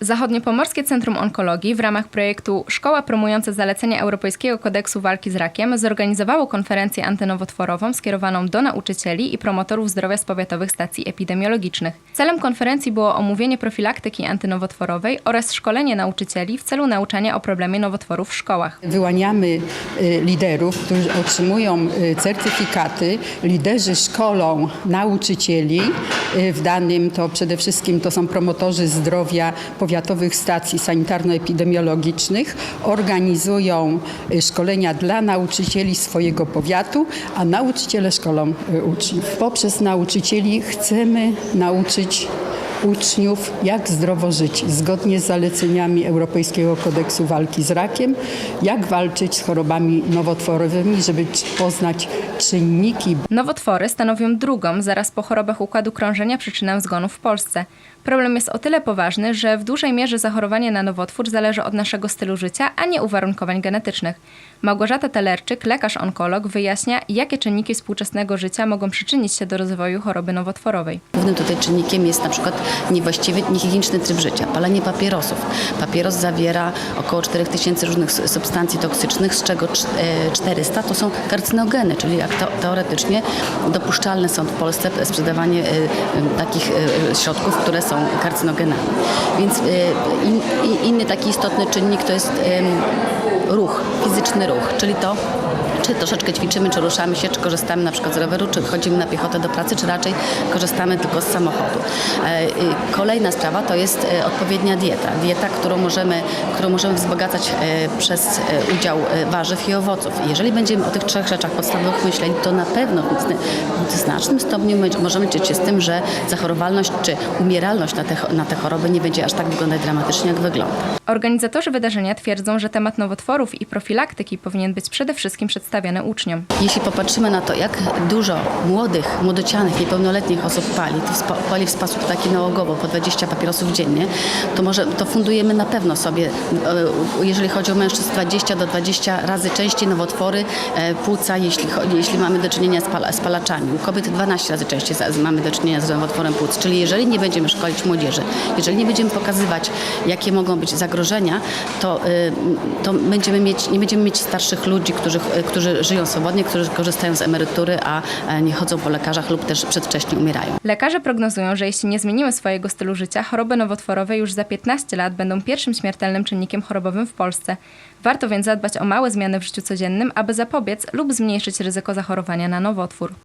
Zachodniopomorskie Centrum Onkologii w ramach projektu Szkoła promująca zalecenia Europejskiego Kodeksu Walki z Rakiem zorganizowało konferencję antynowotworową skierowaną do nauczycieli i promotorów zdrowia z powiatowych stacji epidemiologicznych. Celem konferencji było omówienie profilaktyki antynowotworowej oraz szkolenie nauczycieli w celu nauczania o problemie nowotworów w szkołach. Wyłaniamy y, liderów, którzy otrzymują y, certyfikaty. Liderzy szkolą nauczycieli. Y, W danym to przede wszystkim to są promotorzy zdrowia powiatowych stacji sanitarno-epidemiologicznych. Organizują y, szkolenia dla nauczycieli swojego powiatu, a nauczyciele szkolą y, uczniów. Poprzez nauczycieli chcemy nauczyć uczniów, jak zdrowo żyć, zgodnie z zaleceniami Europejskiego Kodeksu Walki z Rakiem, jak walczyć z chorobami nowotworowymi, żeby poznać czynniki Nowotwory stanowią drugą, zaraz po chorobach układu krążenia, przyczynę zgonów w Polsce. Problem jest o tyle poważny, że w dużej mierze zachorowanie na nowotwór zależy od naszego stylu życia, a nie uwarunkowań genetycznych. Małgorzata Telerczyk, lekarz-onkolog, wyjaśnia, jakie czynniki współczesnego życia mogą przyczynić się do rozwoju choroby nowotworowej. Głównym tutaj czynnikiem jest na przykład niewłaściwy, niehigieniczny tryb życia, palenie papierosów. Papieros zawiera około 4000 różnych substancji toksycznych, z czego cz- e, 400 to są karcynogeny, czyli jak teoretycznie dopuszczalne są w Polsce sprzedawanie e, e, takich środków, które są karcynogenami. Więc inny taki istotny czynnik to jest ruch, fizyczny ruch, czyli to, czy troszeczkę ćwiczymy, czy ruszamy się, czy korzystamy na przykład z roweru, czy chodzimy na piechotę do pracy, czy raczej korzystamy tylko z samochodu. Kolejna sprawa to jest e, odpowiednia dieta. Dieta, którą możemy, którą możemy wzbogacać e, przez e, udział warzyw i owoców. Jeżeli będziemy o tych trzech rzeczach podstawowych myśleli, to na pewno w zna- w znacznym stopniu możemy liczyć się z tym, że zachorowalność czy umieralność na te, na te choroby nie będzie aż tak wyglądać dramatycznie, jak wygląda. Organizatorzy wydarzenia twierdzą, że temat nowotworów i profilaktyki powinien być przede wszystkim przedstawiany uczniom. Jeśli popatrzymy na to, jak dużo młodych, młodocianych, niepełnoletnich osób pali, to pali w sposób taki nałogowo, po 20 papierosów dziennie, to może to fundujemy na pewno sobie, e, jeżeli chodzi o mężczyzn, 20 do 20 razy częściej nowotwory e, płuca, jeśli, jeśli mamy do czynienia z, pala, z palaczami. U kobiet 12 razy częściej mamy do czynienia z nowotworem płuc. Czyli jeżeli nie będziemy szkolić młodzieży, jeżeli nie będziemy pokazywać, jakie mogą być zagrożenia, to, y, to będziemy mieć, nie będziemy mieć starszych ludzi, którzy, którzy żyją swobodnie, którzy korzystają z emerytury, a e, nie chodzą po lekarzach lub też przedwcześnie umierają. Lekarze prognozują, że jeśli nie zmienimy swojego stylu życia, choroby nowotworowe już za 15 lat będą pierwszym śmiertelnym czynnikiem chorobowym w Polsce. Warto więc zadbać o małe zmiany w życiu codziennym, aby zapobiec lub zmniejszyć ryzyko zachorowania na nowotwór.